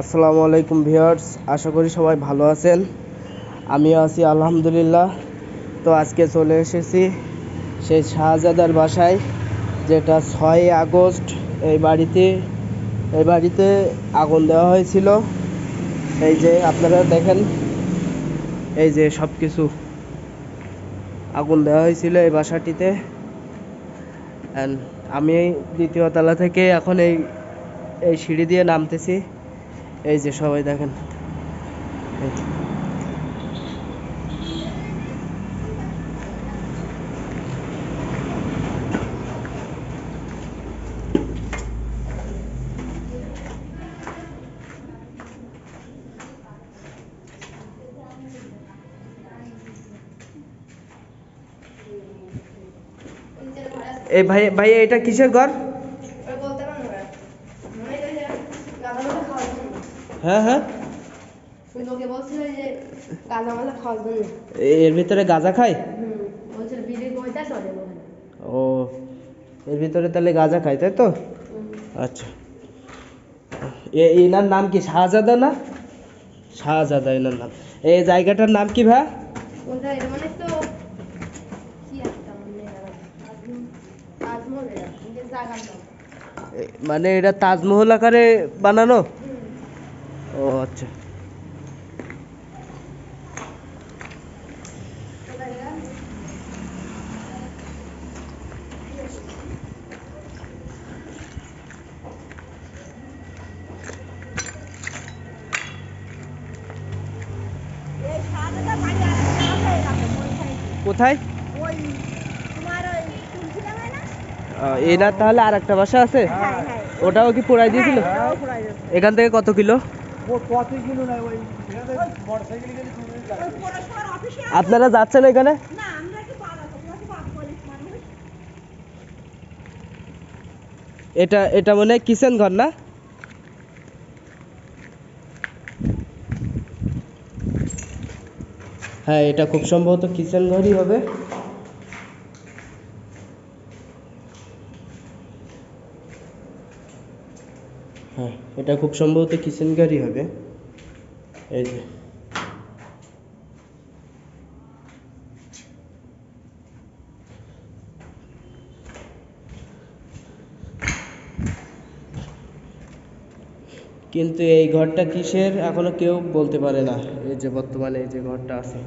আসসালামু আলাইকুম ভিউয়ার্স, আশা করি সবাই ভালো আছেন। আমিও আছি, আলহামদুলিল্লাহ। তো আজকে চলে এসেছি সেই শাহজাদার বাসায়, যেটা ছয় আগস্ট এই বাড়িতে এই বাড়িতে আগুন দেওয়া হয়েছিল। এই যে আপনারা দেখেন, এই যে সব কিছু আগুন দেওয়া হয়েছিল এই বাসাটিতে। আমি দ্বিতীয় তলা থেকে এখন এই এই সিঁড়ি দিয়ে নামতেছি। এই যে সবাই দেখেন। এই ভাই ভাই এটা কিসের ঘর? হ্যাঁ হ্যাঁ। লোকে বলছিল যে গাঁজা মালা খাওয়ার জন্য। এর ভিতরে গাঁজা খায়? বলছিল বিড়ি কইতা চলে ও এর ভিতরে তাহলে গাঁজা খায় তাই তো? আচ্ছা। এ এনার নাম কি শাহজাদা না? শাহজাদা এনার নাম। এই জায়গাটার নাম কি ভাই? মানে মানে এটা মানে এটা তাজমহল আকারে বানানো? ও আচ্ছা। কোথায়? না তাহলে আর একটা বাসা আছে? হ্যাঁ হ্যাঁ। ওটাও কি পোড়াই দিয়েছিল? হ্যাঁ, ওটাও পুরাই দিয়েছে। এখান থেকে কত কিলো? আপনারা যাচ্ছেন এখানে? না আমরা কি পাড়া তোমরা কি পাড়া পুলিশ মানুষ? এটা এটা মনে হয় কিচেন ঘর না? হ্যাঁ এটা খুব সম্ভবত কিচেন ঘরই হবে। হ্যাঁ এটা খুব সম্ভবত কিচেন ঘরই হবে। এই যে। কিন্তু এই ঘরটা কিসের, এখনও কেউ বলতে পারে না। এই যে বর্তমানে এই যে ঘরটা আছে।